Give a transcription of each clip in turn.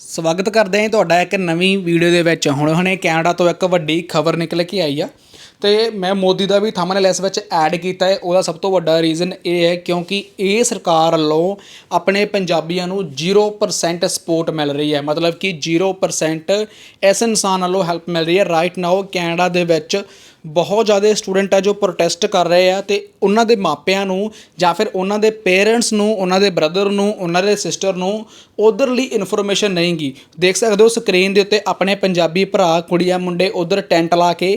ਸਵਾਗਤ ਕਰਦੇ ਹਾਂ ਤੁਹਾਡਾ ਇੱਕ ਨਵੀਂ ਵੀਡੀਓ ਦੇ ਵਿੱਚ। ਹੁਣ ਹੁਣੇ ਕੈਨੇਡਾ ਤੋਂ ਇੱਕ ਵੱਡੀ ਖਬਰ ਨਿਕਲ ਕੇ ਆਈ ਆ। ਤੇ ਮੈਂ ਮੋਦੀ ਦਾ ਵੀ ਥੰਬਨੇਲ ਇਸ ਵਿੱਚ ਐਡ ਕੀਤਾ ਹੈ। ਉਹਦਾ ਸਭ ਤੋਂ ਵੱਡਾ ਰੀਜ਼ਨ ਇਹ ਹੈ ਕਿਉਂਕਿ ਇਹ ਸਰਕਾਰ ਵੱਲੋਂ ਆਪਣੇ ਪੰਜਾਬੀਆਂ ਨੂੰ 0% ਸਪੋਰਟ ਮਿਲ ਰਹੀ ਹੈ। ਮਤਲਬ ਕਿ 0% ਇਸ ਇਨਸਾਨ ਵੱਲੋਂ ਹੈਲਪ ਮਿਲ ਰਹੀ ਹੈ। ਰਾਈਟ ਨਾਓ ਕੈਨੇਡਾ ਦੇ ਵਿੱਚ ਬਹੁਤ ਜ਼ਿਆਦਾ ਸਟੂਡੈਂਟ ਆ ਜੋ ਪ੍ਰੋਟੈਸਟ ਕਰ ਰਹੇ ਆ ਤੇ ਉਹਨਾਂ ਦੇ ਮਾਪਿਆਂ ਨੂੰ ਜਾਂ ਫਿਰ ਉਹਨਾਂ ਦੇ ਪੇਰੈਂਟਸ ਨੂੰ, ਉਹਨਾਂ ਦੇ ਬ੍ਰਦਰ ਨੂੰ, ਉਹਨਾਂ ਦੇ ਸਿਸਟਰ ਨੂੰ ਉਧਰਲੀ ਇਨਫੋਰਮੇਸ਼ਨ ਨਹੀਂ ਗੀ। ਦੇਖ ਸਕਦੇ ਹੋ ਸਕਰੀਨ ਦੇ ਉੱਤੇ ਆਪਣੇ ਪੰਜਾਬੀ ਭਰਾ, ਕੁੜੀਆਂ, ਮੁੰਡੇ ਉਧਰ ਟੈਂਟ ਲਾ ਕੇ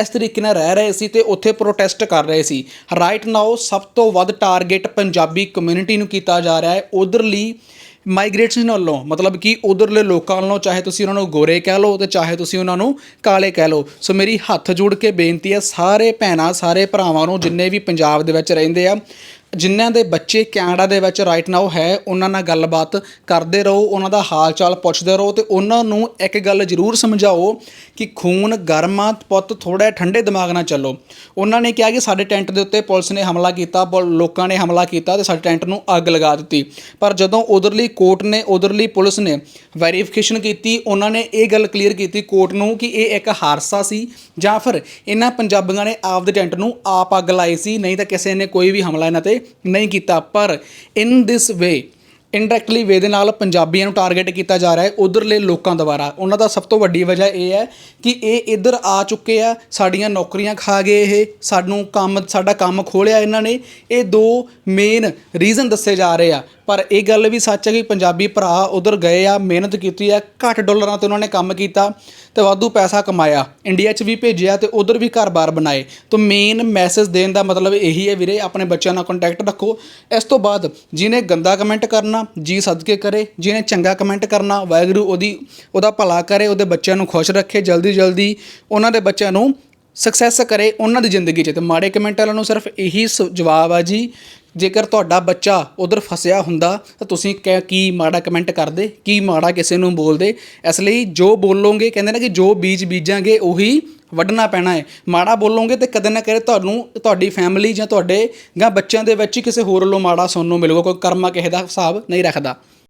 ਇਸ ਤਰੀਕੇ ਨਾਲ ਰਹਿ ਰਹੇ ਸੀ ਤੇ ਉੱਥੇ ਪ੍ਰੋਟੈਸਟ ਕਰ ਰਹੇ ਸੀ। ਰਾਈਟ ਨਾਓ ਸਭ ਤੋਂ ਵੱਧ ਟਾਰਗੇਟ ਪੰਜਾਬੀ ਕਮਿਊਨਿਟੀ ਨੂੰ ਕੀਤਾ ਜਾ ਰਿਹਾ ਹੈ। ਉਧਰਲੀ ਮਾਈਗ੍ਰੇਸ਼ਨ ਵੱਲੋਂ ਮਤਲਬ ਕਿ ਉਧਰਲੇ ਲੋਕਾਂ ਵੱਲੋਂ ਚਾਹੇ ਤੁਸੀਂ ਉਹਨਾਂ ਨੂੰ ਗੋਰੇ ਕਹਿ ਲਓ ਤੇ ਚਾਹੇ ਤੁਸੀਂ ਉਹਨਾਂ ਨੂੰ ਕਾਲੇ ਕਹਿ ਲਓ। ਸੋ ਮੇਰੀ ਹੱਥ ਜੋੜ ਕੇ ਬੇਨਤੀ ਹੈ, ਸਾਰੇ ਭੈਣਾਂ, ਸਾਰੇ ਭਰਾਵਾਂ ਨੂੰ ਜਿੰਨੇ ਵੀ ਪੰਜਾਬ ਦੇ ਵਿੱਚ ਰਹਿੰਦੇ ਆ ਜਿਨ੍ਹਾਂ ਦੇ ਬੱਚੇ ਕੈਨੇਡਾ ਦੇ ਵਿੱਚ ਰਾਈਟ ਨਾਓ ਹੈ, ਉਹਨਾਂ ਨਾਲ ਗੱਲਬਾਤ ਕਰਦੇ ਰਹੋ, ਉਹਨਾਂ ਦਾ ਹਾਲ ਚਾਲ ਪੁੱਛਦੇ ਰਹੋ ਤੇ ਉਹਨਾਂ ਨੂੰ ਇੱਕ ਗੱਲ ਜ਼ਰੂਰ ਸਮਝਾਓ ਕਿ ਖੂਨ ਗਰਮ ਆ, ਪੁੱਤ ਥੋੜਾ ਠੰਡੇ ਦਿਮਾਗ ਨਾਲ ਚੱਲੋ। ਉਹਨਾਂ ਨੇ ਕਿਹਾ ਕਿ ਸਾਡੇ ਟੈਂਟ ਦੇ ਉੱਤੇ ਪੁਲਿਸ ਨੇ ਹਮਲਾ ਕੀਤਾ, ਪੁਲ- ਲੋਕਾਂ ਨੇ ਹਮਲਾ ਕੀਤਾ ਤੇ ਸਾਡੇ ਟੈਂਟ ਨੂੰ ਅੱਗ ਲਗਾ ਦਿੱਤੀ। ਪਰ ਜਦੋਂ ਉਧਰਲੀ ਕੋਰਟ ਨੇ, ਉਧਰਲੀ ਪੁਲਿਸ ਨੇ ਵੈਰੀਫਿਕੇਸ਼ਨ ਕੀਤੀ, ਉਹਨਾਂ ਨੇ ਇਹ ਗੱਲ ਕਲੀਅਰ ਕੀਤੀ ਕੋਰਟ ਨੂੰ ਕਿ ਇਹ ਇੱਕ ਹਾਦਸਾ ਸੀ ਜਾਂ ਫਿਰ ਇਹਨਾਂ ਪੰਜਾਬੀਆਂ ਨੇ ਆਪਦੇ ਟੈਂਟ ਨੂੰ ਆਪ ਅੱਗ ਲਾਈ ਸੀ, ਨਹੀਂ ਤਾਂ ਕਿਸੇ ਨੇ ਕੋਈ ਵੀ ਹਮਲਾ ਇਹਨਾਂ ਤੇ ਨਹੀਂ ਕੀਤਾ, ਪਰ ਇਨ ਦਿਸ ਵੇ ਇਨਡਾਇਰੈਕਟਲੀ ਵੇ ਦੇ ਨਾਲ ਪੰਜਾਬੀਆਂ ਨੂੰ ਟਾਰਗੇਟ ਕੀਤਾ ਜਾ ਰਿਹਾ ਹੈ ਉਧਰਲੇ ਲੋਕਾਂ ਦੁਆਰਾ। ਉਹਨਾਂ ਦਾ ਸਭ ਤੋਂ ਵੱਡੀ ਵਜ੍ਹਾ ਇਹ ਹੈ ਕਿ ਇਹ ਇੱਧਰ ਆ ਚੁੱਕੇ ਆ, ਸਾਡੀਆਂ ਨੌਕਰੀਆਂ ਖਾ ਗਏ ਇਹ, ਸਾਨੂੰ ਕੰਮ, ਸਾਡਾ ਕੰਮ ਖੋਲਿਆ ਇਹਨਾਂ ਨੇ। ਇਹ ਦੋ ਮੇਨ ਰੀਜ਼ਨ ਦੱਸੇ ਜਾ ਰਹੇ ਆ। ਪਰ ਇਹ ਗੱਲ ਵੀ ਸੱਚ ਹੈ ਕਿ ਪੰਜਾਬੀ ਭਰਾ ਉਧਰ ਗਏ ਆ, ਮਿਹਨਤ ਕੀਤੀ ਆ, ਘੱਟ ਡਾਲਰਾਂ ਤੇ ਉਹਨਾਂ ਨੇ ਕੰਮ ਕੀਤਾ ਤੇ ਵਾਧੂ ਪੈਸਾ ਕਮਾਇਆ। ਇੰਡੀਆ 'ਚ ਵੀ ਭੇਜਿਆ ਤੇ ਉਧਰ ਵੀ ਘਰ-ਬਾਰ ਬਣਾਏ। ਤਾਂ ਮੇਨ ਮੈਸੇਜ ਦੇਣ ਦਾ ਮਤਲਬ ਇਹੀ ਹੈ ਵੀਰੇ, ਆਪਣੇ ਬੱਚਿਆਂ ਨਾਲ ਕੰਟੈਕਟ ਰੱਖੋ। ਇਸ ਤੋਂ ਬਾਅਦ ਜਿਹਨੇ ਗੰਦਾ ਕਮੈਂਟ ਕਰਨਾ, ਜੀ ਸਦਕੇ ਕਰੇ। ਜਿਹਨੇ ਚੰਗਾ ਕਮੈਂਟ ਕਰਨਾ, ਵਾਹਿਗੁਰੂ ਉਹਦੀ, ਉਹਦਾ ਭਲਾ ਕਰੇ, ਉਹਦੇ ਬੱਚਿਆਂ ਨੂੰ ਖੁਸ਼ ਰੱਖੇ ਜਲਦੀ ਜਲਦੀ ਉਹਨਾਂ ਦੇ ਬੱਚਿਆਂ ਨੂੰ ਸਕਸੈਸ ਕਰੇ ਉਹਨਾਂ ਦੀ ਜ਼ਿੰਦਗੀ 'ਚ। ਤੇ ਮਾੜੇ ਕਮੈਂਟ ਵਾਲਿਆਂ ਨੂੰ ਸਿਰਫ ਇਹੀ ਸ- ਜਵਾਬ ਆ ਜੀ ਜੇਕਰ ਤੁਹਾਡਾ ਬੱਚਾ ਉਧਰ ਫਸਿਆ ਹੁੰਦਾ, ਤਾਂ ਤੁਸੀਂ ਕਹਿ- ਕੀ ਮਾੜਾ ਕਮੈਂਟ ਕਰਦੇ? ਕੀ ਮਾੜਾ ਕਿਸੇ ਨੂੰ ਬੋਲਦੇ? ਇਸ ਲਈ ਜੋ ਬੋਲੋਗੇ, ਕਹਿੰਦੇ ਨੇ ਕਿ ਜੋ ਬੀਜ ਬੀਜਾਂਗੇ, ਉਹੀ ਵੱਢਣਾ ਪੈਣਾ ਹੈ। ਮਾੜਾ ਬੋਲੋਗੇ ਤੇ ਕਦੇ ਨਾ ਕਦੇ ਤੁਹਾਨੂੰ, ਤੁਹਾਡੀ ਫੈਮਿਲੀ ਜਾਂ ਤੁਹਾਡੇ ਜਾਂ ਬੱਚਿਆਂ ਦੇ ਵਿੱਚ ਹੀ ਕਿਸੇ ਹੋਰ ਵੱਲੋਂ ਮਾੜਾ ਸੁਣਨ ਨੂੰ ਮਿਲੂਗਾ, ਕੋਈ ਕਰਮਾ ਕਿਸੇ ਦਾ ਹਿਸਾਬ ਨਹੀਂ ਰੱਖਦਾ।